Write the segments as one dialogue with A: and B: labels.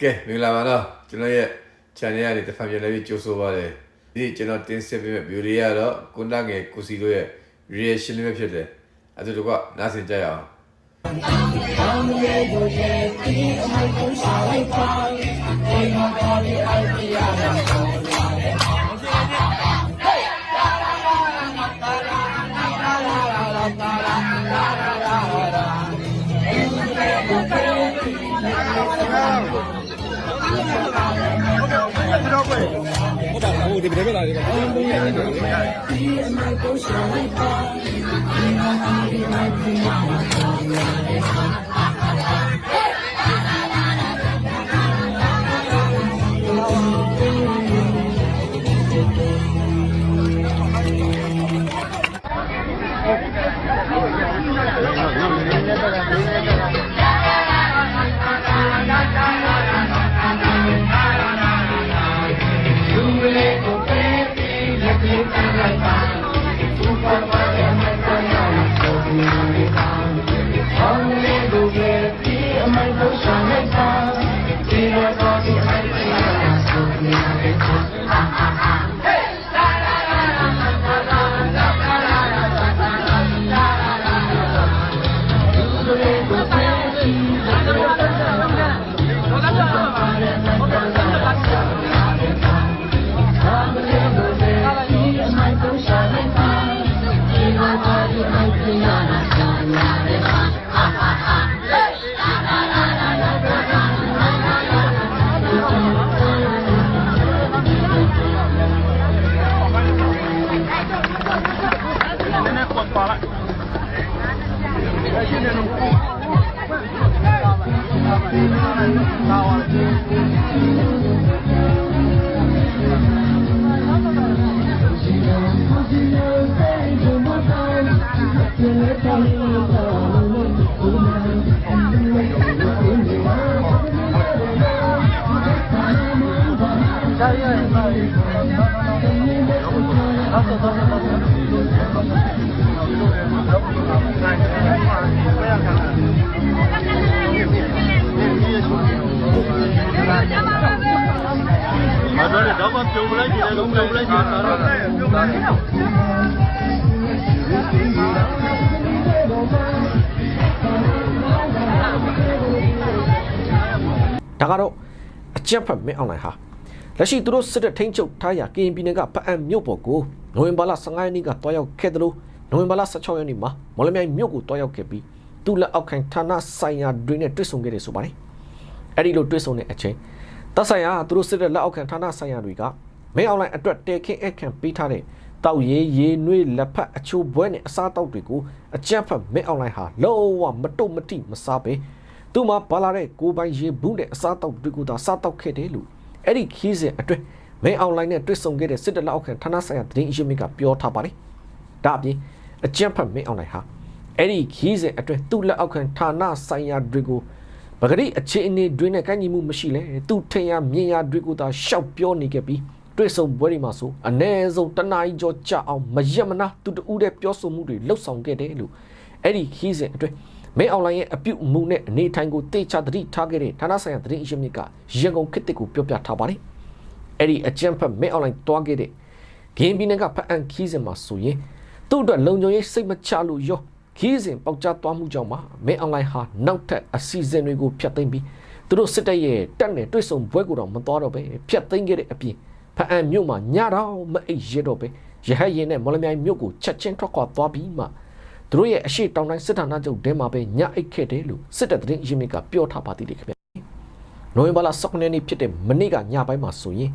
A: ကဲမင်္ဂလာပါတော့ကျွန်တော်ရဲ့ channel ကနေတစ်ဖန်ပြန်လည်းပြီးကြိုဆိုပါရစေဒီကျွန်တော်တင်ဆက်ပေးမယ့် video လေးကတော့ကွန်တာငယ်ကိုစီတို့ရဲ့ reaction လေးပဲဖြစ်တယ်အဲဒါတော့ကနားဆင်ကြရအောင်
B: မတော်တဲ့ 走走走。 တော့မှပြုံပလိုက်ကြတယ်တော့ပြုံပလိုက်ကြတယ်တော့ပြုံပလိုက်
C: ဒါကတော့အကြက်ဖက်မင်းအောင်နိုင်ဟာလက်ရှိသူတို့စစ်တပ်ထိန်းချုပ်ထားရာကရင်ပြည်နယ်ကဖအံမြို့ပေါ်ကိုနိုဝင်ဘာလ15ရက်နေ့ကတွားရောက်ခဲ့တယ်လို့နိုဝင်ဘာလ16ရက်နေ့မှာမော်လမြိုင်မြို့ကိုတွားရောက်ခဲ့ပြီးသူလက်အောက်ခံဌာနဆိုင်ရာတွေနဲ့တွေ့ဆုံခဲ့တယ်ဆိုပါတယ်အဲ့ဒီလိုတွေ့ဆုံတဲ့အချိန် တပ်ဆိုင်ရာသူတို့စစ်တပ်လက်အောက်ခံဌာနဆိုင်ရာတွေကမင်းအောင်နိုင်အတွက်တဲခင်းအခန့်ပေးထားတဲ့တောက်ရေးရေးနွေးလက်ဖက်အချိုးဘွဲနဲ့အစားတောက်တွေကိုအကြက်ဖက်မင်းအောင်နိုင်ဟာလုံးဝမတုတ်မတိမစားပဲသူမှပါလာတဲ့ကိုပိုင်ရေဘူးနဲ့အစားတောက်တွေကိုသာစားတောက်ခဲ့တယ်လို့အဲ့ဒီခီးစဉ်အတွင်းမင်းအွန်လိုင်းနဲ့တွေ့ဆုံခဲ့တဲ့စစ်တပ်လက်အောက်ခံဌာနဆိုင်ရာသတင်းအရင်းမြစ်ကပြောထားပါတယ်။ဒါအပြင်အကြံဖတ်မင်းအွန်လိုင်းဟာအဲ့ဒီခီးစဉ်အတွင်းသူ့လက်အောက်ခံဌာနဆိုင်ရာတွေကို ပဂရိအခြေအနေတွေနဲ့ကန့်ညီမှုမရှိလဲသူ့ထင်ရမြင်ရတွေကိုသာရှောက်ပြောနေခဲ့ပြီးတွေ့ဆုံပွဲတွေမှာဆိုအ ਨੇ ဆုံးတနားရီကျော်ကြာအောင်မရက်မနာသူတူတဲ့ပြောဆိုမှုတွေလှုပ်ဆောင်ခဲ့တယ်လို့အဲ့ဒီခီးစဉ်အတွင်းမင်းအွန်လိုင်းရဲ့အပြုတ်အမှုနဲ့အနေထိုင်ကိုတေချာသတိထားခဲ့တဲ့ဌာနဆိုင်ရာသတင်းအရင်းမြစ်ကရန်ကုန်ခေတ်တစ်ကိုပြောပြထားပါတယ်။အဲ့ဒီအကြံဖတ်မင်းအွန်လိုင်းတွားခဲ့တဲ့ဂင်းပြည်နယ်ကဖတ်အန်ခီးစဉ်မှာဆိုရင်သူ့အတွက်လုံခြုံရေးစိတ်မချလို့ရော ခီးစဉ်ပေါက်ကြားသွားမှုကြောင့်မှမင်းအွန်လိုင်းဟာနောက်ထပ်အစီအစဉ်တွေကိုဖျက်သိမ်းပြီးသူတို့စစ်တပ်ရဲ့တက်နဲ့တွေ့ဆုံပွဲကိုတော့မသွားတော့ပဲဖျက်သိမ်းခဲ့တဲ့အပြင်ဖအန်မြို့မှာညတော့မအိပ်ရတော့ပဲရဟတ်ရင်နဲ့မော်လမြိုင်မြို့ကိုချက်ချင်းထွက်ခွာသွားပြီးမှသူတို့ရဲ့အရှိတောင်တိုင်းစစ်ဌာနချုပ်တဲမှာပဲညအိတ်ခဲ့တယ်လို့စစ်တပ်သတင်းအရင်းမြစ်ကပြောထားပါသေးတယ်ခင်ဗျ။နိုဝင်ဘာလ19ရက်နေ့ဖြစ်တဲ့မနေ့ကညပိုင်းမှာဆိုရင်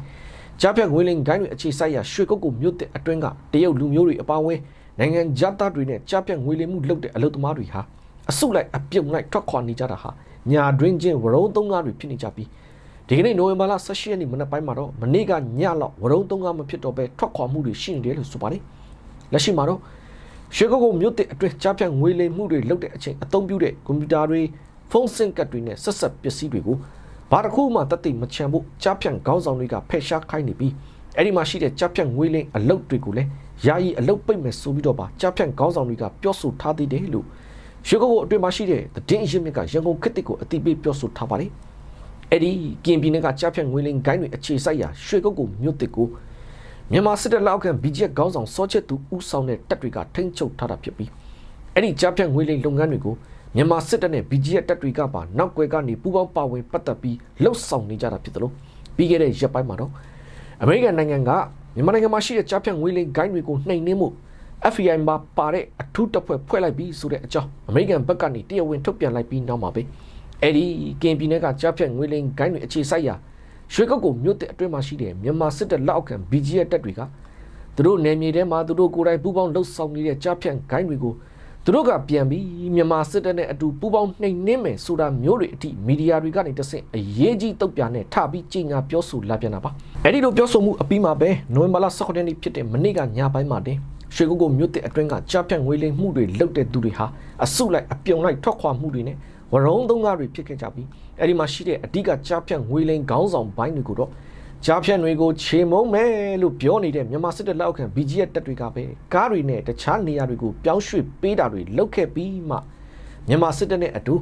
C: ကြားဖြတ်ငွေလင်ဂိုင်းတွေအခြေစိုက်ရာရွှေကုတ်ကုမြို့တဲ့အတွင်းကတရုတ်လူမျိုးတွေအပါအဝင် နိုင်ငံခြားသားတွေနဲ့ကြားဖြတ်ငွေလင်မှုလုပ်တဲ့အလုပ်သမားတွေဟာအစုလိုက်အပြုံလိုက်ထွက်ခွာနေကြတာဟာညာတွင်းချင်းဝရုံသုံးကားတွေဖြစ်နေကြပြီးဒီကနေ့နိုဝင်ဘာလ18ရက်နေ့မနက်ပိုင်းမှာတော့မနေ့ကညလောက်ဝရုံသုံးကားမဖြစ်တော့ပဲထွက်ခွာမှုတွေရှိနေတယ်လို့ဆိုပါတယ်။လက်ရှိမှာတော့ရွှေကုတ်ကုတ်မြို့တဲ့အတွင်းကြားဖြတ်ငွေလိမ်မှုတွေလုပ်တဲ့အချိန်အသုံးပြုတဲ့ကွန်ပျူတာတွေဖုန်းဆင့်ကတ်တွေနဲ့ဆက်ဆက်ပစ္စည်းတွေကိုဘာတစ်ခုမှတသိမချမ်းဖို့ကြားဖြတ်ခေါင်းဆောင်တွေကဖယ်ရှားခိုင်းနေပြီးအဲ့ဒီမှာရှိတဲ့ကြားဖြတ်ငွေလိမ်အလုပ်တွေကိုလည်း ယာယီအလုပ်ပိတ်မယ်ဆိုပြီးတော့ပါကြားဖြတ်ခေါင်းဆောင်တွေကပြောဆိုထားသေးတယ်လို့ရွှေကုတ်ကုတ်အတွင်းမှာရှိတဲ့သတင်းအရင်းမြစ်ကရန်ကုန်ခေတ်တစ်ကိုအတိပေးပြောဆိုထားပါတယ်အဲ့ဒီကင်ပြည်နယ်ကကြားဖြတ်ငွေလင်းဂိုင်းတွေအခြေစိုက်ရာရွှေကုတ်ကိုမြို့တစ်ကိုမြန်မာစစ်တပ်လက်အောက်ခံ BGF ခေါင်းဆောင်စောချက်သူဦးဆောင်တဲ့တပ်တွေကထိန်းချုပ်ထားတာဖြစ်ပြီးအဲ့ဒီကြားဖြတ်ငွေလင်းလုပ်ငန်းတွေကိုမြန်မာစစ်တပ်နဲ့ BGF တပ်တွေကပါနောက်ွယ်ကနေပူးပေါင်းပါဝင်ပတ်သက်ပြီးလှုပ်ဆောင်နေကြတာဖြစ်တယ်လို့ပြီးခဲ့တဲ့ရက်ပိုင်းမှာတော့အမေရိကန်နိုင်ငံက မြန်မာနိုင်ငံမှာရှိတဲ့ကြားဖြတ်ငွေလင်းဂိုင်းတွေကိုနှိမ်နင်းမှု FBI မှာပါတဲ့အထူးတပ်ဖွဲ့ဖွဲ့လိုက်ပြီးဆိုတဲ့အကြောင်းအမေရိကန်ဘက်ကနေတရားဝင်ထုတ်ပြန်လိုက်ပြီးနောက်မှာပဲအဲ့ဒီကင်ပြည်နယ်ကကြားဖြတ်ငွေလင်းဂိုင်းတွေအခြေစိုက်ရာရွှေကုတ်ကိုမြို့တဲ့အတွင်းမှာရှိတဲ့မြန်မာစစ်တပ်လက်အောက်ခံ BGF တပ်တွေကသူတို့နယ်မြေထဲမှာသူတို့ကိုယ်တိုင်ပူးပေါင်းလှုပ်ဆောင်နေတဲ့ကြားဖြတ်ဂိုင်းတွေကို သူတို့ကပြန်ပြီးမြန်မာစစ်တပ်နဲ့အတူပူးပေါင်းနှိမ်နင်းမယ်ဆိုတာမျိုးတွေအထိမီဒီယာတွေကနေတဆင့်အရေးကြီးတုတ်ပြန်နဲ့ထပြီးကြီးညာပြောဆိုလာပြန်တာပါအဲ့ဒီလိုပြောဆိုမှုအပြီးမှာပဲနိုဝင်ဘာလ16ရက်နေ့ဖြစ်တဲ့မနေ့ကညပိုင်းမှာတင်ရွှေကုတ်ကိုမြို့တဲ့အတွင်းကကြားဖြတ်ငွေလိမ်မှုတွေလုပ်တဲ့သူတွေဟာအစုလိုက်အပြုံလိုက်ထွက်ခွာမှုတွေနဲ့ဝရုံသုံးကားတွေဖြစ်ခဲ့ကြပြီးအဲ့ဒီမှာရှိတဲ့အဓိကကြားဖြတ်ငွေလိမ်ခေါင်းဆောင်ပိုင်းတွေကိုတော့ ကြားဖြတ်တွေကိုခြေမုံမယ်လို့ပြောနေတဲ့မြန်မာစစ်တပ်လက်အောက်ခံ BGF တပ်တွေကပဲကားတွေနဲ့တခြားနေရာတွေကိုပြောင်းရွှေ့ပေးတာတွေလုပ်ခဲ့ပြီးမှမြန်မာစစ်တပ်နဲ့အတူ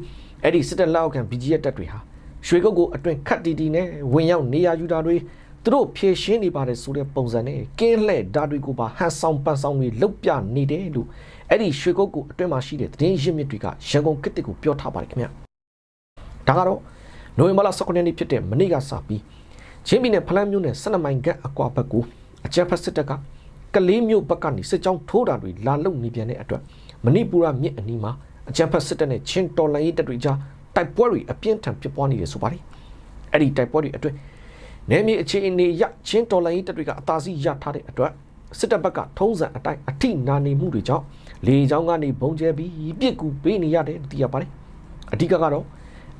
C: အဲ့ဒီစစ်တပ်လက်အောက်ခံ BGF တပ်တွေဟာရွှေကုတ်ကိုအတွင်ခတ်တီတီနဲ့ဝင်ရောက်နေရာယူတာတွေသူတို့ဖြည့်ရှင်းနေပါတယ်ဆိုတဲ့ပုံစံနဲ့ကင်းလှဲ့ဓာတ်တွေကိုပါဟန်ဆောင်ပန်ဆောင်တွေလုတ်ပြနေတယ်လို့အဲ့ဒီရွှေကုတ်ကိုအတွင်မှာရှိတဲ့သတင်းရင်းမြစ်တွေကရန်ကုန်ကစ်တစ်ကိုပြောထားပါတယ်ခင်ဗျဒါကတော့နိုဝင်ဘာလ19ရက်နေ့ဖြစ်တဲ့မနေ့ကစပြီး ချင်းပြည်နယ်ဖလန်းမြို့နယ်12မိုင်ခန့်အကွာဘက်ကိုအကြမ်းဖက်စစ်တပ်ကကလေးမျိုးဘက်ကနေစစ်ကြောင်းထိုးတာတွေလာလုံနေပြန်တဲ့အတွက်မဏိပူရမြစ်အနီးမှာအကြမ်းဖက်စစ်တပ်နဲ့ချင်းတော်လိုင်းရေးတပ်တွေကြားတိုက်ပွဲတွေအပြင်းထန်ဖြစ်ပွားနေတယ်ဆိုပါတယ်အဲ့ဒီတိုက်ပွဲတွေအတွင်းနယ်မြေအခြေအနေရချင်းတော်လိုင်းရေးတပ်တွေကအသာစီးရထားတဲ့အတွက်စစ်တပ်ဘက်ကထုံးစံအတိုင်းအထိနာနေမှုတွေကြောင့်လေကြောင်းကနေဘုံကျဲပြီးပြစ်ကူပေးနေရတယ်လို့သိရပါတယ်အဓိကကတော့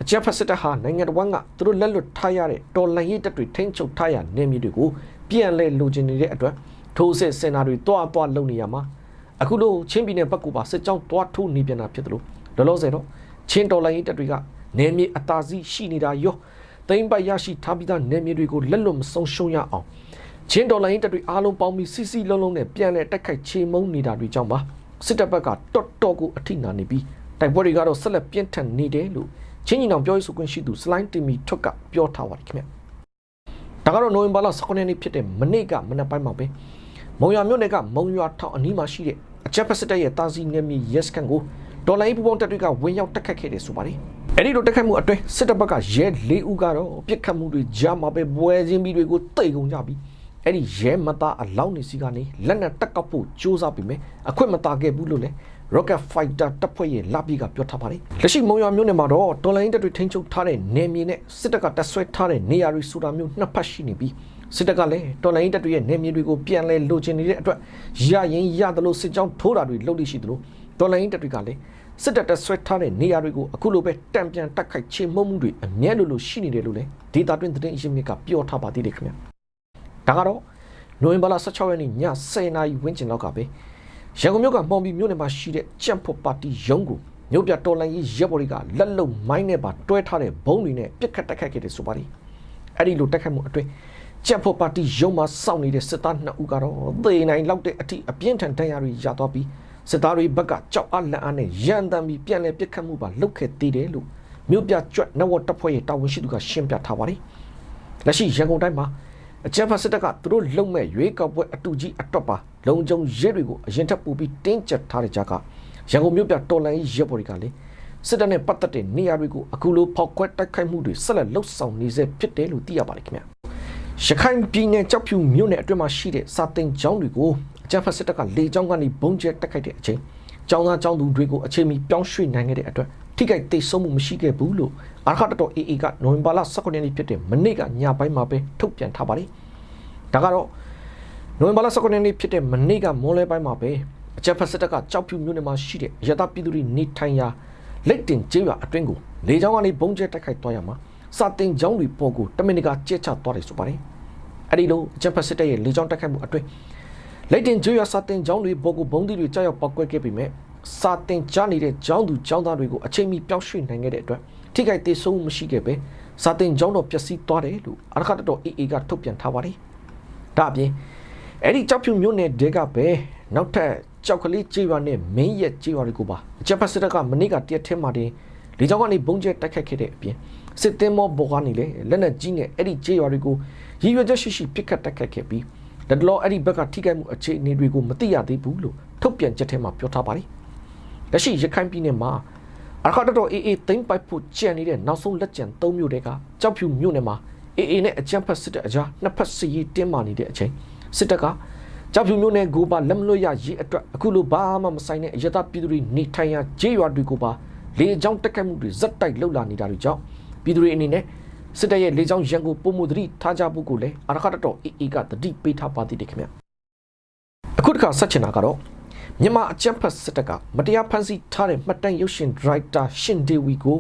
C: အကြမ်းဖက်စစ်တပ်ဟာနိုင်ငံတော်ကသူတို့လက်လွတ်ထားရတဲ့တော်လှန်ရေးတပ်တွေထိန်းချုပ်ထားရနေမြေတွေကိုပြန်လဲလိုချင်နေတဲ့အတွက်ထိုးစစ်စင်တာတွေတွားတွားလုပ်နေရမှာအခုလိုချင်းပြည်နယ်ဘက်ကပါစစ်ကြောင်းတွားထိုးနေပြန်တာဖြစ်တယ်လို့လောလောဆယ်တော့ချင်းတော်လှန်ရေးတပ်တွေကနေမြေအသာစီးရှိနေတာရောသိမ့်ပိုက်ရရှိထားပြီးသားနေမြေတွေကိုလက်လွတ်မဆုံးရှုံးရအောင်ချင်းတော်လိုင်းတပ်တွေအားလုံးပေါင်းပြီးစီစီလုံးလုံးနဲ့ပြန်လဲတိုက်ခိုက်ချေမုန်းနေတာတွေကြောင့်ပါစစ်တပ်ဘက်ကတော်တော်ကိုအထိနာနေပြီးတိုက်ပွဲတွေကတော့ဆက်လက်ပြင်းထန်နေတယ်လို့ ချင်းညီနောင်ပြောရေးဆိုခွင့်ရှိသူစလိုင်းတင်မီထွက်ကပြောထားပါတယ်ခင်ဗျဒါကတော့နိုဝင်ဘာလ19ရက်နေ့ဖြစ်တဲ့မနေ့ကမနက်ပိုင်းမှာပဲမုံရွာမြို့နယ်ကမုံရွာထောင်အနီးမှာရှိတဲ့အချက်ဖက်စစ်တပ်ရဲ့တာစီငယ်မီရက်စကန်ကိုဒေါ်လာရေးပူပေါင်းတပ်တွေကဝင်ရောက်တက်ခတ်ခဲ့တယ်ဆိုပါတယ်အဲ့ဒီလိုတက်ခတ်မှုအတွင်းစစ်တပ်ဘက်ကရဲ၄ဦးကတော့ပြစ်ခတ်မှုတွေကြားမှာပဲပွဲချင်းပြီးတွေကိုတိတ်ကုန်ကြပြီးအဲ့ဒီရဲမသားအလောင်းနေစီကနေလက်နက်တက်ကောက်ဖို့ကြိုးစားပြီးမယ်အခွင့်မသားခဲ့ဘူးလို့လဲ Rocket Fighter တပ်ဖွဲ့ရဲ့လာပြီးကပြောထားပါတယ်လက်ရှိမုံရွာမြို့နယ်မှာတော့တော်လိုင်းတပ်တွေထိန်းချုပ်ထားတဲ့နေမြေနဲ့စစ်တပ်ကတပ်ဆွဲထားတဲ့နေရာတွေဆိုတာမျိုးနှစ်ဖက်ရှိနေပြီးစစ်တပ်ကလည်းတော်လိုင်းတပ်တွေရဲ့နေမြေတွေကိုပြန်လဲလိုချင်နေတဲ့အတွက်ရရင်ရတယ်လို့စစ်ကြောင်းထိုးတာတွေလုပ်လို့ရှိသလိုတော်လိုင်းတပ်တွေကလည်းစစ်တပ်တပ်ဆွဲထားတဲ့နေရာတွေကိုအခုလိုပဲတံပြန်တက်ခိုက်ချေမှုမှုတွေအမြဲလိုလိုရှိနေတယ်လို့လည်းဒေတာတွင်သတင်းအရင်းမြစ်ကပြောထားပါသေးတယ်ခင်ဗျာဒါကတော့နိုဝင်ဘာလ16ရက်နေ့ည10:00နာရီဝန်းကျင်လောက်ကပဲ ရန်ကုန်မြို့ကမှောင်ဘီမြို့နယ်မှာရှိတဲ့ကြံ့ဖို့ပါတီရုံးကိုမြို့ပြတော်လိုင်းရေးရပ်ဘော်တွေကလက်လုံမိုင်းနဲ့ပါတွဲထားတဲ့ဘုံတွေနဲ့ပြစ်ခတ်တက်ခတ်ခဲ့တယ်ဆိုပါလိအဲ့ဒီလိုတက်ခတ်မှုအတွင်းကြံ့ဖို့ပါတီရုံးမှာစောင့်နေတဲ့စစ်သား2ဦးကတော့သေနိုင်လောက်တဲ့အထိအပြင်းထန်ဒဏ်ရာတွေရသွားပြီးစစ်သားတွေဘက်ကကြောက်အားလန့်အားနဲ့ရန်တမ်းပြီးပြန်လည်ပြစ်ခတ်မှုပါလုပ်ခဲ့သေးတယ်လို့မြို့ပြကျွတ်နဝတ်တပ်ဖွဲ့ရဲ့တာဝန်ရှိသူကရှင်းပြထားပါတယ်လက်ရှိရန်ကုန်တိုင်းမှာ အကြမ်းဖက်စစ်တပ်ကသူတို့လုံမဲ့ရွေးကောက်ပွဲအတူကြီးအတော့ပါလုံခြုံရဲတွေကိုအရင်ထပ်ပူပြီးတင်းကျပ်ထားတဲ့ကြားကရန်ကုန်မြို့ပြတော်လန်ရေးရဲဘော်တွေကလည်းစစ်တပ်နဲ့ပတ်သက်တဲ့နေရာတွေကိုအခုလိုဖောက်ခွဲတိုက်ခိုက်မှုတွေဆက်လက်လှုပ်ဆောင်နေစေဖြစ်တယ်လို့သိရပါတယ်ခင်ဗျာရခိုင်ပြည်နယ်ကြောက်ဖြူမြို့နယ်အတွင်းမှာရှိတဲ့စာတင်ကျောင်းတွေကိုအကြမ်းဖက်စစ်တပ်ကလေကြောင်းကနေဘုံကျဲတိုက်ခိုက်တဲ့အချိန်ကျောင်းသားကျောင်းသူတွေကိုအချိန်မီပြောင်းရွှေ့နိုင်ခဲ့တဲ့အတွက် ထိခိုက်သိဆုံးမှုမရှိခဲ့ဘူးလို့အာခတ်တော် AA ကနိုဝင်ဘာလ19ရက်နေ့ဖြစ်တဲ့မနေ့ကညပိုင်းမှာပဲထုတ်ပြန်ထားပါတယ်ဒါကတော့နိုဝင်ဘာလ19ရက်နေ့ဖြစ်တဲ့မနေ့ကမိုးလဲပိုင်းမှာပဲအကြမ်းဖက်စစ်တပ်ကကြောက်ဖြူမြို့နယ်မှာရှိတဲ့ရတပြည်သူတွေနေထိုင်ရာလက်တင်ကျေးရွာအတွင်းကိုလေကြောင်းကနေဘုံကျဲတိုက်ခိုက်သွားရမှာစာတင်ကျောင်းတွေပေါ်ကိုတမင်တကာကျဲချသွားတယ်ဆိုပါတယ်အဲ့ဒီလိုအကြမ်းဖက်စစ်တပ်ရဲ့လေကြောင်းတိုက်ခိုက်မှုအတွင်းလက်တင်ကျေးရွာစာတင်ကျောင်းတွေပေါ်ကိုဘုံတိတွေကြောက်ရောက်ပောက်ကွဲခဲ့ပြီးမြဲ စာတင်ကြားနေတဲ့ကျောင်းသူကျောင်းသားတွေကိုအချိန်မီပြောင်းရွှေ့နိုင်ခဲ့တဲ့အတွက်ထိခိုက်သေးဆုံးမှုမရှိခဲ့ပဲစာတင်ကျောင်းတော်ပျက်စီးသွားတယ်လို့အရခတ်တော် AA ကထုတ်ပြန်ထားပါတယ်ဒါအပြင်အဲ့ဒီကြောက်ဖြူမြို့နယ်တဲကပဲနောက်ထပ်ကြောက်ကလေးကြေးရွာနဲ့မင်းရက်ကြေးရွာတွေကိုပါအချက်ဖက်စစ်တပ်ကမနေ့ကတရက်ထဲမှာတင်လေကြောင်းကနေဘုံကျဲတိုက်ခိုက်ခဲ့တဲ့အပြင်စစ်တင်မောဘောကနေလေလက်နက်ကြီးနဲ့အဲ့ဒီကြေးရွာတွေကိုရည်ရွယ်ချက်ရှိရှိပစ်ခတ်တိုက်ခတ်ခဲ့ပြီးတတလောအဲ့ဒီဘက်ကထိခိုက်မှုအခြေအနေတွေကိုမသိရသေးဘူးလို့ထုတ်ပြန်ချက်ထဲမှာပြောထားပါတယ် လက်ရှိရခိုင်ပြည်နယ်မှာအခါတော်အေးအေးသိမ့်ပိုက်ဖို့ကြံနေတဲ့နောက်ဆုံးလက်ကျန်၃မြို့တွေကကြောက်ဖြူမြို့နယ်မှာအေးအေးနဲ့အကြမ်းဖက်စစ်တပ်အကြားနှစ်ဖက်စစ်ရေးတင်းမာနေတဲ့အချိန်စစ်တပ်ကကြောက်ဖြူမြို့နယ်ကိုပါလက်မလွတ်ရရေးအတွက်အခုလိုဘာမှမဆိုင်တဲ့အရသာပြည်သူတွေနေထိုင်ရာဂျေးရွာတွေကိုပါလေကြောင်းတက်ခတ်မှုတွေဇက်တိုက်လှုပ်လာနေတာတွေကြောင့်ပြည်သူတွေအနေနဲ့စစ်တပ်ရဲ့လေကြောင်းရန်ကိုပုံမှုသတိထားကြဖို့ကိုလည်းအရခါတော်အေးအေးကသတိပေးထားပါသေးတယ်ခင်ဗျအခုတစ်ခါဆက်ချင်တာကတော့ မြန်မာအကြမ်းဖက်စစ်တပ်ကမတရားဖမ်းဆီးထားတဲ့မှတ်တမ်းရုပ်ရှင်ဒရိုက်တာရှင်ဒေဝီကို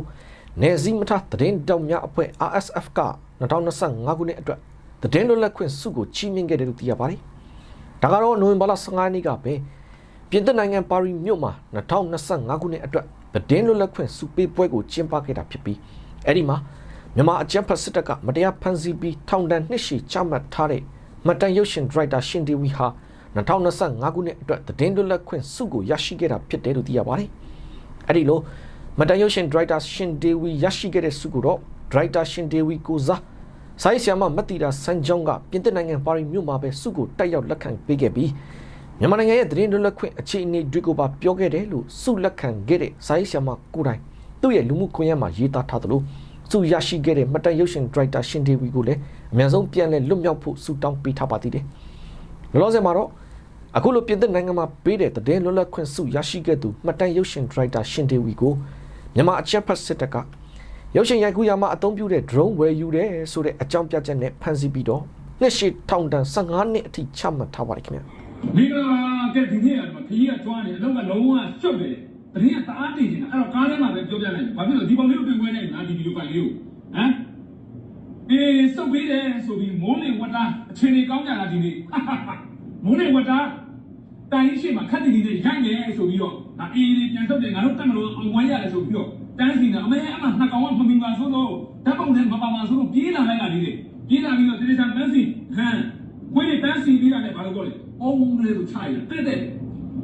C: နယ်စည်းမထားသတင်းတောက်များအဖွဲ့ RSF က2025ခုနှစ်အတွက်သတင်းလွတ်လပ်ခွင့်စုကိုချီးမြှင့်ခဲ့တယ်လို့သိရပါတယ်။ဒါကတော့နိုဝင်ဘာလ15ရက်နေ့ကပဲပြင်သစ်နိုင်ငံပါရီမြို့မှာ2025ခုနှစ်အတွက်သတင်းလွတ်လပ်ခွင့်စုပေးပွဲကိုကျင်းပခဲ့တာဖြစ်ပြီးအဲ့ဒီမှာမြန်မာအကြမ်းဖက်စစ်တပ်ကမတရားဖမ်းဆီးပြီးထောင်ဒဏ်နှစ်ရှည်ချမှတ်ထားတဲ့မှတ်တမ်းရုပ်ရှင်ဒရိုက်တာရှင်ဒေဝီဟာ2025 ခုနှစ်အတွက်သတင်းလွတ်လပ်ခွင့်စုကိုရရှိခဲ့တာဖြစ်တယ်လို့သိရပါတယ်။အဲ့ဒီလိုမတန်ရုပ်ရှင်ဒရိုက်တာရှင်ဒေဝီရရှိခဲ့တဲ့စုကိုတော့ဒရိုက်တာရှင်ဒေဝီကိုစားဆိုင်ဆီယမမတ်တီတာစန်ဂျုံကပြင်သစ်နိုင်ငံပါရီမြို့မှာပဲစုကိုတက်ရောက်လက်ခံပေးခဲ့ပြီးမြန်မာနိုင်ငံရဲ့သတင်းလွတ်လပ်ခွင့်အခြေအနေတွေကိုပါပြောခဲ့တယ်လို့စုလက်ခံခဲ့တဲ့ဆိုင်ဆီယမကိုယ်တိုင်သူ့ရဲ့လူမှုကွန်ရက်မှာရေးသားထားသလိုစုရရှိခဲ့တဲ့မတန်ရုပ်ရှင်ဒရိုက်တာရှင်ဒေဝီကိုလည်းအများဆုံးပြန်လည်လွတ်မြောက်ဖို့ဆုတောင်းပေးထားပါသေးတယ်။လောလောဆယ်မှာတော့ အခုလိုပြင်သစ်နိုင်ငံမှာပေးတဲ့တည်င်းလွတ်လပ်ခွင့်စုရရှိခဲ့သူမှတ်တမ်းရုပ်ရှင်ဒရိုက်တာရှင်ဒေဝီကိုမြန်မာအချက်ဖတ်စစ်တပ်ကရုပ်ရှင်ရိုက်ကူးရမှာအသုံးပြုတဲ့ drone ဝယ်ယူတယ်ဆိုတဲ့အကြောင်းပြချက်နဲ့ဖမ်းဆီးပြီးတော့နှစ်ရှည်ထောင်ဒဏ်15နှစ်အထိချမှတ်ထားပါတယ်ခင်ဗျာ
D: မင်္ဂလာကဲဒီနေ့ကတော့ခကြီးကကျွမ်းနေအလုံးကလုံးဝရှုပ်တယ်တရင်ကတအားတည်နေတာအဲ့တော့ကားထဲမှာပဲပြောပြလိုက်ဘာဖြစ်လို့ဒီပုံလေးကိုတွေ့ခွဲနေငါဒီဗီဒီယိုဖိုင်လေးကိုဟမ်အေးစုပ်ပေးတယ်ဆိုပြီးမိုးလေဝတ်တာအချိန်ကြီးကောင်းကြတာဒီနေ့မိုးလေဝတ် တာတိုင်ရှိမှာခက်တည်တည်ရိုက်နေဆိုပြီးတော့ဒါအေးလေးပြန်ထုတ်တယ်ငါတို့တက်မလို့အောင်ဝမ်းရတယ်ဆိုပြီးတော့တန်းစီနေအမေအမနှစ်ကောင်ကမမီပါဆိုတော့ဓာတ်ပုံနဲ့မပါပါဆိုတော့ပြေးလာလိုက်တာဒီနေ့ပြေးလာပြီးတော့တေးချာတန်းစီဟမ်ခွေးတွေတန်းစီပြီးတာလည်းဘာလို့ပြောလဲအုံးလေးကိုချရတဲ့တဲ့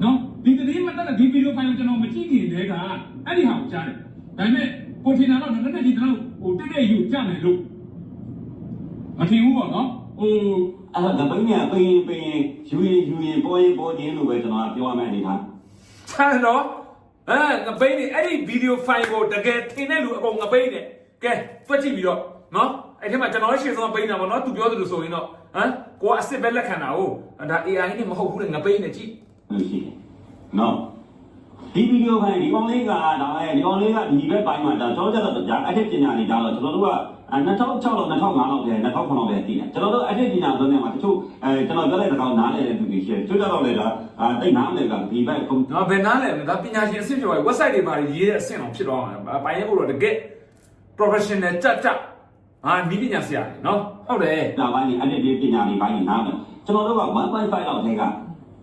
D: နော်ဒီတတိမတက်တဲ့ဒီဗီဒီယိုဖိုင်ကိုကျွန်တော်မကြည့်ခင်တည်းကအဲ့ဒီဟာကိုကြားတယ်ဒါပေမဲ့ကိုထင်တာတော့နည်းနည်းဒီတော့ဟိုတက်တဲ့ယူကြမယ်လို့မထင်ဘူးပေါ့နော်ဟို
E: အဲ့တော့ငပိန်းကပင်းပင်းယူရင်ယူရင်ပေါ်ရင်ပေါ်ခြင်းလို့ပဲကျွန်တော်ပြောရမယ့်အနေထား
F: ဆန်တော့အဲငပိန်းနေအဲ့ဒီဗီဒီယိုဖိုင်ကိုတကယ်ထင်တဲ့လူအကုန်ငပိန်းနေကဲတွက်ကြည့်ပြီးတော့နော်အဲ့ဒီမှာကျွန်တော်ရှေ့ဆုံးပိန်းတာပေါ့နော်သူပြောသလိုဆိုရင်တော့ဟမ်ကိုကအစ်စ်ပဲလက်ခံတာဟုတ်ဒါ AI နဲ့မဟုတ်ဘူးလေငပိန်းနေကြည့်
E: လို့ရှိတယ်နော်ဒီဗီဒီယိုဖိုင်ဒီကောင်လေးကဒါပဲဒီကောင်လေးကဒီဘက်ပိုင်းမှာဒါကျွန်တော်ကျတော့ကြာအထက်ပညာနေဒါတော့ကျွန်တော်တို့က 2006လောက်2005လောက်ပဲ2009လောက်ပဲတည်တယ်ကျွန်တော်တို့အထက်ပညာသွင်းနေမှာတချို့အဲကျွန်တော်ပြောတဲ့ကောင်နားလေတဲ့သူတွေရှိတယ်ချို့တော့လည်းဒါအဲတိတ်နားလေကဒီဘက်ခု
F: နော်ဘယ်နားလဲဒါပညာရှင်အစ်စ်ပြောရဲ website တွေမှာရေးတဲ့အဆင့်အောင်ဖြစ်တော့မှာပိုင်ရဲကိုတော့တကယ် professional ကြကြအာနီးပညာဆရာနော်ဟုတ်တယ်
E: လာပိုင်းနေအထက်ပညာနေပိုင်းနေနားမယ်ကျွန်တော်တို့က1.5လောက်ထဲက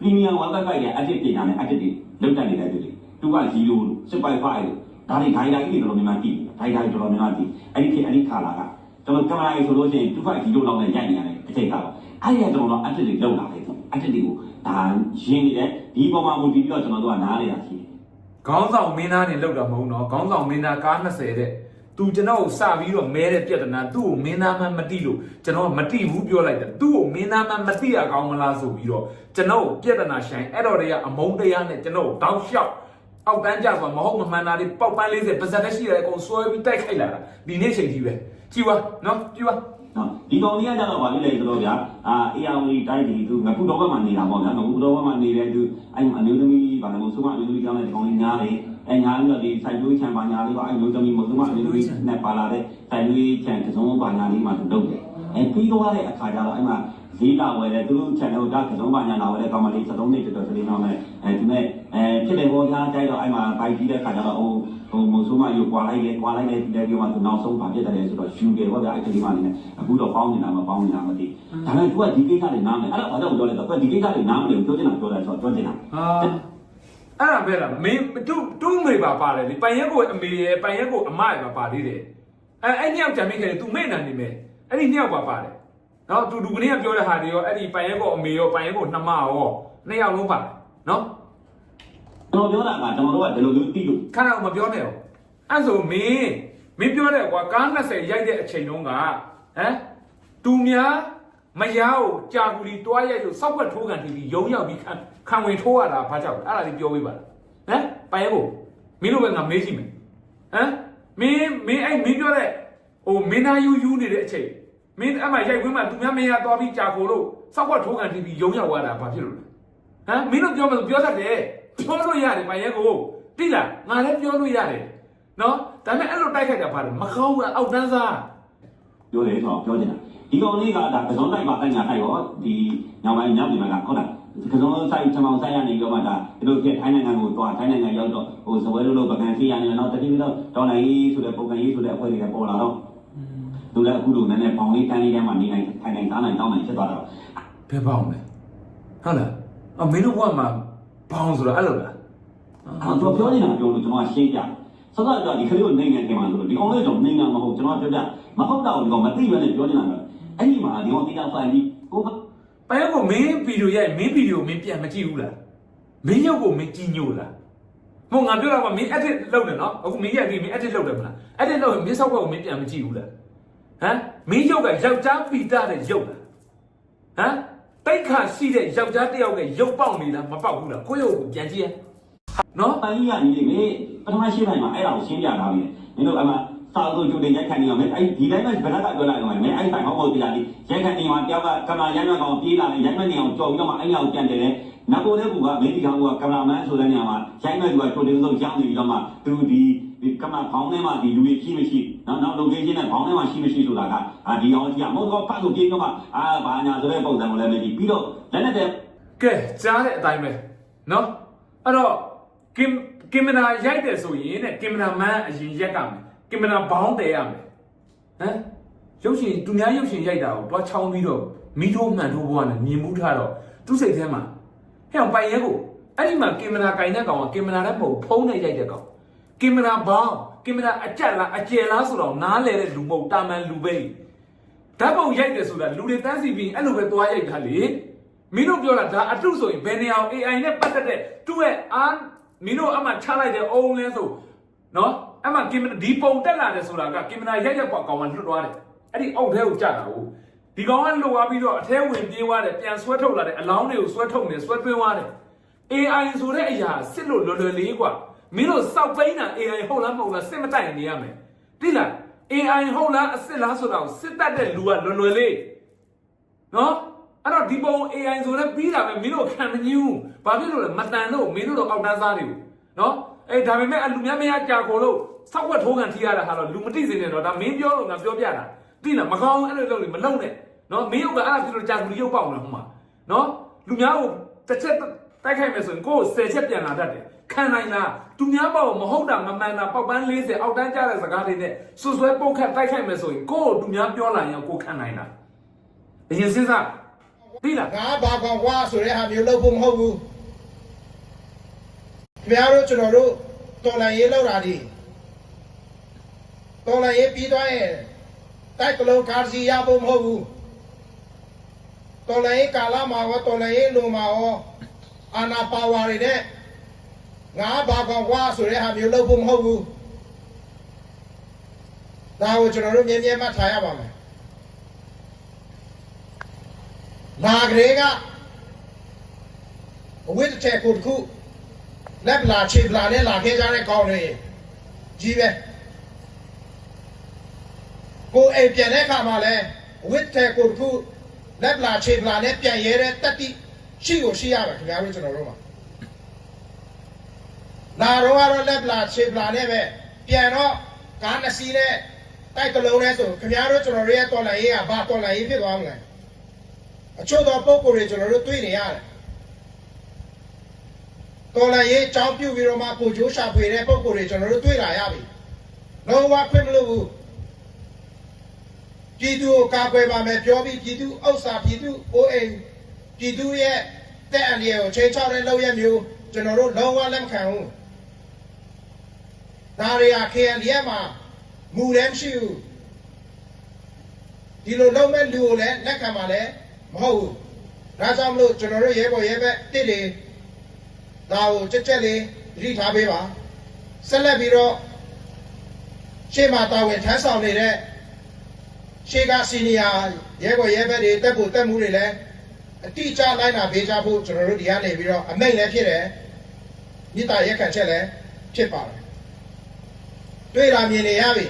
E: premium 1.5ရဲ့အထက်ပညာနဲ့အထက်တွေလောက်တက်နေတဲ့သူတွေသူက0လို့6.5လို့ဒါတွေဂိုင်းတိုင်းတွေတော်တော်များများတည် ဂိုင်းတိုင်းတော်တော်များများတည်အဲ့ဒီခေတ်အဲ့ဒီခါလာကကျွန်တော်ကင်မရာကြီးဆိုလို့ရှိရင်2.5လောက်နဲ့ရိုက်နေရတယ်အချိန်ကတော့အဲ့ဒီကကျွန်တော်တို့အထက်တွေလောက်လာတယ်အထက်တွေကိုဒါရင်းနေတယ်ဒီပုံမှာဝင်ပြီးတော့ကျွန်တော်တို့ကနားလေရရှိတယ်
F: ခေါင်းဆောင်မင်းသားနေလောက်တာမဟုတ်တော့ခေါင်းဆောင်မင်းသားကား20တဲ့သူကျွန်တော်ကိုစပြီးတော့မဲတဲ့ပြဿနာသူ့ကိုမင်းသားမှမတိလို့ကျွန်တော်ကမတိဘူးပြောလိုက်တယ်သူ့ကိုမင်းသားမှမတိရကောင်းမလားဆိုပြီးတော့ကျွန်တော်ကိုပြဿနာဆိုင်အဲ့တော့တည်းကအမုန်းတရားနဲ့ကျွန်တော်ကိုတောက်လျှောက် အောက်တန်းကြဆိုမဟုတ်မမှန်တာတွေပေါက်ပန်း40ပါဇက်တက်ရှိတယ်အကုန်ဆွဲပြီးတိုက်ခိုက်လာတာဒီနေ့ချိန်ကြီးပဲကြည်ပါနော်ကြည်ပါ
E: နော်ဒီကောင်လေးကကြတော့ဗာလို့လဲဆိုတော့ဗျာအာ ARV တိုင်းဒီသူငခုတော့ဘက်မှာနေတာပေါ့ဗျာငခုတော့ဘက်မှာနေတဲ့သူအဲ့အမျိုးသမီးဗာလို့ဆိုမှအမျိုးသမီးကြောင်းတဲ့ဒီကောင်လေးညားတယ်အဲညားပြီးတော့ဒီစိုက်ကျွေးချံပါညာလေးပေါ့အဲ့မျိုးသမီးမဟုတ်သူမှအမျိုးသမီးနဲ့ပါလာတဲ့စိုက်ကျွေးချံကစုံပါညာလေးမှသူလုပ်တယ်အဲပြီးတော့တဲ့အခါကျတော့အဲ့မှာ ဈေးလာဝယ်တယ်သူတို့ channel ကကစုံပါညာလာဝယ်တဲ့ကောင်မလေး73နှစ်တော်တော်လေးတော့မယ်အဲဒီမဲ့အဲဖြစ်တယ်ပေါ်သားကြိုက်တော့အဲ့မှာဘိုက်ကြီးတဲ့ခါကျတော့ဟိုဟိုမဆိုးမယူကွာလိုက်တယ်ကွာလိုက်တယ်ဒီတဲ့ပြောမှသူနောက်ဆုံးဘာဖြစ်တယ်ဆိုတော့ယူတယ်ပေါ့ဗျာအဲ့ဒီမှာနေအခုတော့ပေါင်းနေတာမပေါင်းနေတာမသိဒါပေမဲ့ तू ကဒီကိစ္စတွေနားမယ်အဲ့ဒါဘာကြောင့်ပြောလဲဆိုတော့ तू ဒီကိစ္စတွေနားမလို့ပြောချင်တာပြောတယ်ဆိုတော့ပြောချင်တာ
F: ဟာအဲ့ဒါပဲလားမင်းတူတူမေပါပါတယ်လေပိုင်ရက်ကိုအမေရယ်ပိုင်ရက်ကိုအမရယ်ပါပါသေးတယ်အဲအဲ့ညောက်ကြံမိခဲ့တယ် तू မိတ်နာနေမယ်အဲ့ဒီညောက်ပါပါတယ် နော်သူသူကနေကပြောတဲ့ဟာတွေရောအဲ့ဒီပိုင်ရက်ကိုအမေရောပိုင်ရက်ကိုနှမရောနှစ်ယောက်လုံးပါတယ်နော်
E: ကျွန်တော်ပြောတာကကျွန်တော်တို့ကဒီလိုမျိုးသိလို့
F: ခဏတော့မပြောနဲ့ရောအဲ့ဆိုမင်းမင်းပြောတယ်ကွာကား20ရိုက်တဲ့အချိန်တုန်းကဟမ်သူများမယားကိုကြာကူလီတွားရိုက်လို့စောက်ွက်ထိုးကန်တီပြီးရုံရောက်ပြီးခံခံဝင်ထိုးရတာဘာကြောင့်လဲအဲ့ဒါလေးပြောပေးပါလားဟမ်ပိုင်ရဖို့မင်းတို့ပဲငါမေးကြည့်မယ်ဟမ်မင်းမင်းအဲ့မင်းပြောတဲ့ဟိုမင်းသားယူယူနေတဲ့အချိန် မင်းအဲ့မှာရိုက်ခွင်းမှာသူများမယားတွားပြီးကြာကိုလို့စောက်ွက်ထိုးကန်တီပြီးရုံရောက်သွားတာဘာဖြစ်လို့လဲဟမ်မင်းတို့ပြောမလို့ပြောတတ်တယ်ပြောလို့ရတယ်မရဲကိုတိလားငါလည်းပြောလို့ရတယ်နော်ဒါပေမဲ့အဲ့လိုတိုက်ခိုက်တာပါတယ်မကောင်းဘူးအောက်တန်းစား
E: ပြောတယ်ဆိုတော့ပြောနေတာဒီကောင်လေးကဒါကစုံတိုက်ပါတိုက်ညာတိုက်ရောဒီညောင်ပိုင်းညောင်ပြည်မှာကဟုတ်လားကစုံဆိုင်ချမောင်ဆိုင်ရနေတော့မှဒါဒီလိုပြထိုင်းနိုင်ငံကိုတွားထိုင်းနိုင်ငံရောက်တော့ဟိုဇဝဲလို့လို့ပကံစီရနေတော့တတိယတော့ဒေါ်လာရေးဆိုတဲ့ပုံကံရေးဆိုတဲ့အဖွဲ့တွေကပေါ်လာတော့ သူလည်းအခုလိုနည်းနည်းပေါင်လေးတန်းလေးထဲမှာနေနိုင်ထိုင်နိုင်သားနိုင်တောင်းနိုင်ဖြစ်သွားတော့
F: ဘယ်ပေါင်းလဲဟုတ်လားအမင်းတို့ဘုရားမှာပေါင်းဆိုတော့အဲ့လိုလား
E: အဲ့တော့ပြောနေတာပြောလို့ကျွန်တော်ရှင်းပြစကားကဒီခလေးကိုနိုင်ငံထဲမှာဆိုတော့ဒီကောင်လေးတော့နိုင်ငံမဟုတ်ကျွန်တော်ပြောပြမဟုတ်တော့ဒီကောင်မသိဘဲနဲ့ပြောနေတာပဲအဲ့ဒီမှာဒီကောင်တိကျဖိုင်ပြီးကို
F: ပိုင်ကိုမင်းဗီဒီယိုရိုက်မင်းဗီဒီယိုမင်းပြန်မကြည့်ဘူးလားမင်းရုပ်ကိုမင်းကြည့်ညို့လားမဟုတ်ငါပြောတာကမင်း edit လုပ်တယ်နော်အခုမင်းရိုက်ပြီးမင်း edit လုပ်တယ်မလား edit လုပ်ရင်မင်းစောက်ဘက်ကိုမင်းပြန်မကြည့်ဘူးလား ဟမ်မင်းရုပ်ကယောက်ျားပီတာတဲ့ရုပ်လားဟမ်တိတ်ခါရှိတဲ့ယောက်ျားတစ်ယောက်ရဲ့ရုပ်ပေါက်နေလားမပေါက်ဘူးလားကိုယ့်ရုပ်ကိုပြန်ကြည့်ရနော်
E: ပိုင်ကြီးကနေလေပထမရှိပိုင်းမှာအဲ့ဒါကိုရှင်းပြထားပြီမင်းတို့အမှစာအုပ်ချုပ်တင်ရိုက်ခံနေရမယ်အဲ့ဒီတိုင်းမှာဘယ်ကပြောလိုက်တော့မယ်အဲ့ဆိုင်ဟောက်ပေါ်တရားလေးရိုက်ခံနေမှာတယောက်ကကင်မရာရိုက်မှကောင်ပြေးလာတယ်ရိုက်မှနေအောင်ကြော်ပြီးတော့မှအဲ့ရောက်ကြံတယ်လေနောက်ကိုလည်းကူကမေဒီကောင်ကကင်မရာမန်ဆိုတဲ့နေရာမှာရိုက်မှသူကတိုတင်ဆုံးရောက်နေပြီးတော့မှသူဒီ ဒီကင်မရာခေါင်းထဲမှာဒီလူကြီးရှိမရှိနောက်နောက် location နဲ့ခေါင်းထဲမှာရှိမရှိဆိုတာကအာဒီအောင်ကြီးကမဟုတ်တော့ဖတ်လို့ပြေးတော့မှအာဘာညာဆိုတဲ့ပုံစံကိုလည်းမကြည့်ပြီးတော့လက်နဲ့တဲ့
F: ကဲကြားတဲ့အတိုင်းပဲနော်အဲ့တော့ကင်ကင်မရာရိုက်တယ်ဆိုရင်တဲ့ကင်မရာမန်အရင်ရက်ကမယ်ကင်မရာဘောင်းတယ်ရမယ်ဟမ်ရုပ်ရှင်သူများရုပ်ရှင်ရိုက်တာကိုတွားချောင်းပြီးတော့မီးထိုးမှန်ထိုးဘွားနဲ့မြင်မှုထားတော့သူ့စိတ်ထဲမှာဟဲ့အောင်ပိုင်ရဲကိုအဲ့ဒီမှာကင်မရာကင်တဲ့ကောင်ကကင်မရာနဲ့မဟုတ်ဖုံးနဲ့ရိုက်တဲ့ကောင် ကင်မရာဘောင်းကင်မရာအကြက်လားအကျယ်လားဆိုတော့နားလဲတဲ့လူမဟုတ်တာမန်လူပဲဓာတ်ပုံရိုက်တယ်ဆိုတာလူတွေတန်းစီပြီးအဲ့လိုပဲတွားရိုက်တာလေ မင်းတို့ပြောတာဒါအတုဆိုရင်ဘယ်နေအောင် AI နဲ့ပတ်သက်တဲ့သူ့ရဲ့အာမင်းတို့အမှချလိုက်တဲ့အုံလဲဆိုနော်အမှကင်မဒီပုံတက်လာတယ်ဆိုတာကကင်မရာရိုက်ရက်ပေါ့ကောင်မှလွတ်သွားတယ်အဲ့ဒီအုပ်ထဲကိုကြာတာကိုဒီကောင်ကလွတ်သွားပြီးတော့အထဲဝင်ပြေးသွားတယ်ပြန်ဆွဲထုတ်လာတယ်အလောင်းတွေကိုဆွဲထုတ်နေဆွဲသွင်းသွားတယ် AI ဆိုတဲ့အရာစစ်လို့လွယ်လွယ်လေးกว่า မင်းတို့စောက်ပိန်းတာ AI ဟုတ်လားမဟုတ်လားစစ်မတိုင်နေရမယ်တိလား AI ဟုတ်လားအစ်စ်လားဆိုတာကိုစစ်တတ်တဲ့လူကလွယ်လွယ်လေးနော်အဲ့တော့ဒီပုံ AI ဆိုလည်းပြီးတာပဲမင်းတို့ခံမငြင်းဘူးဘာဖြစ်လို့လဲမတန်လို့မင်းတို့တော့အောက်တန်းစားတွေကိုနော်အေးဒါပေမဲ့အလူများများကြာကိုလို့စောက်ွက်ထိုးကန်ထီရတာဟာတော့လူမသိစေနဲ့တော့ဒါမင်းပြောလို့ငါပြောပြတာသိလားမကောင်းအဲ့လိုလုပ်လို့မလုပ်နဲ့နော်မင်းတို့ကအဲ့ဒါဖြစ်လို့ကြာကူရုပ်ပေါက်နေဟိုမှာနော်လူများကိုတစ်ချက်တိုက်ခိုက်မယ်ဆိုရင်ကိုယ်ဆယ်ချက်ပြန်လာတတ်တယ် ခံနိုင်လားသူများပေါ့မဟုတ်တာမမှန်တာပေါက်ပန်း40အောက်တန်းကြတဲ့စကားတွေနဲ့ဆွဆွဲပုတ်ခတ်တိုက်ခိုက်မယ်ဆိုရင်ကိုယ်သူများပြောလာရင်ကိုယ်ခံနိုင်လားအရင်စဉ်းစားသိလား
G: ငါဘာကောင်ကွာဆိုတဲ့ဟာမျိုးလုပ်ဖို့မဟုတ်ဘူးခင်ဗျားတို့ကျွန်တော်တို့တော်လန်ရေးလောက်တာဒီတော်လန်ရေးပြီးသွားရင်တိုက်ကလုံးကားစီရဖို့မဟုတ်ဘူးတော်လန်ရေးကာလမှာရောတော်လန်ရေးလုံမှာရောအာနာပါဝါတွေနဲ့ ငါဘာကောင်ကွာဆိုတဲ့ဟာမျိုးလုပ်ဖို့မဟုတ်ဘူးဒါကိုကျွန်တော်တို့မြဲမြဲမှတ်ထားရပါမယ်လာကလေးကအဝိတ္တတဲ့ကိုတစ်ခုလက်လာခြေလာနဲ့လာခဲ့ကြတဲ့ကောင်းတွေကြီးပဲကိုအိမ်ပြန်တဲ့အခါမှာလဲအဝိတ္တတဲ့ကိုတစ်ခုလက်လာခြေလာနဲ့ပြန်ရဲတဲ့တတိရှိကိုရှိရမယ်ခင်ဗျားတို့ကျွန်တော်တို့မှာ လာတော့ကတော့လက်လာခြေလာနဲ့ပဲပြန်တော့ကားနှစ်စီးနဲ့တိုက်တစ်လုံးနဲ့ဆိုခင်ဗျားတို့ကျွန်တော်တို့ရဲ့တော်လိုင်းရေးကဘာတော်လိုင်းရေးဖြစ်သွားမလဲအချို့သောပုံကိုယ်တွေကျွန်တော်တို့တွေ့နေရတယ်။တော်လည်းရေးကြောင်းပြုတ်ပြီးတော့မှကိုကျိုးရှာဖွေတဲ့ပုံကိုယ်တွေကျွန်တော်တို့တွေ့လာရပြီ။လုံးဝခွင့်မလို့ဘူး။ပြည်သူကိုကာကွယ်ပါမယ်ပြောပြီးပြည်သူဥစ္စာပြည်သူအိုးအိမ်ပြည်သူရဲ့တဲ့အန္တရာယ်ကိုချိန်ချောက်တဲ့လုပ်ရမျိုးကျွန်တော်တို့လုံးဝလက်မခံဘူး။ ဒါတွေက KNDF မှာမူလည်းမရှိဘူး။ဒီလိုလုံးမဲ့လူကိုလည်းလက်ခံပါလဲမဟုတ်ဘူးဒါကြောင့်မလို့ကျွန်တော်တို့ရဲဘော်ရဲဘက်တစ်တွေဒါကိုကြက်ကြက်လေးသတိထားပေးပါဆက်လက်ပြီးတော့ရှေ့မှာတာဝန်ထမ်းဆောင်နေတဲ့ရှေ့ကစီနီယာရဲဘော်ရဲဘက်တွေတက်ဖို့တက်မှုတွေလည်းအတိအကျလိုက်နာပေးကြဖို့ကျွန်တော်တို့ဒီကနေပြီးတော့အမိန့်လည်းဖြစ်တယ်မြစ်တာရက်ခံချက်လည်းဖြစ်ပါတယ် တွေ့လာမြင်နေရပြီ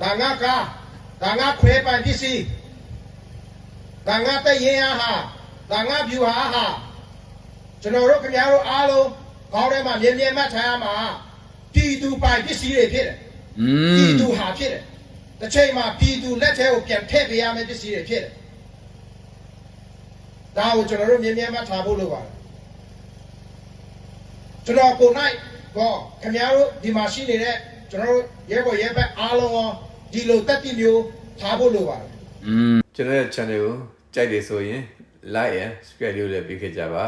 G: ဒါငါကားဒါငါခွဲပိုင်ပစ္စည်းဒါငါတက်ရင်အားဟာဒါငါဖြူဟာဟာကျွန်တော်တို့ခင်ဗျားတို့အားလုံးခေါင်းထဲမှာမြင်မြင်မှတ်ထားရမှာပြည်သူပိုင်ပစ္စည်းတွေဖြစ်တယ်
A: อื
G: ပြည်
A: ม
G: သူဟာဖြစ်တယ်တစ်ချိန်မှာပြည်သူလက်ထဲကိုပြန်ထည့်ပေးရမယ့်ပစ္စည်းတွေဖြစ်တယ်ဒါကိုကျွန်တော်တို့မြင်မြင်မှတ်ထားဖို့လိုပါတယ်ကျွန်တော်ကိုနိုင်တော့ခင်ဗျားတို့ဒီမှာရှိနေတဲ့ ကျွန်တော်တို့ရဲဘော်ရဲဘက်အားလုံးရောဒီလိုတက်တိမျိုးထားဖို့လိုပါတယ်
A: อืมကျွန်တော်ရဲ့ channel ကိုကြိုက်တယ်ဆိုရင် like and subscribe လုပ်လည်းပေးခဲ့ကြပါ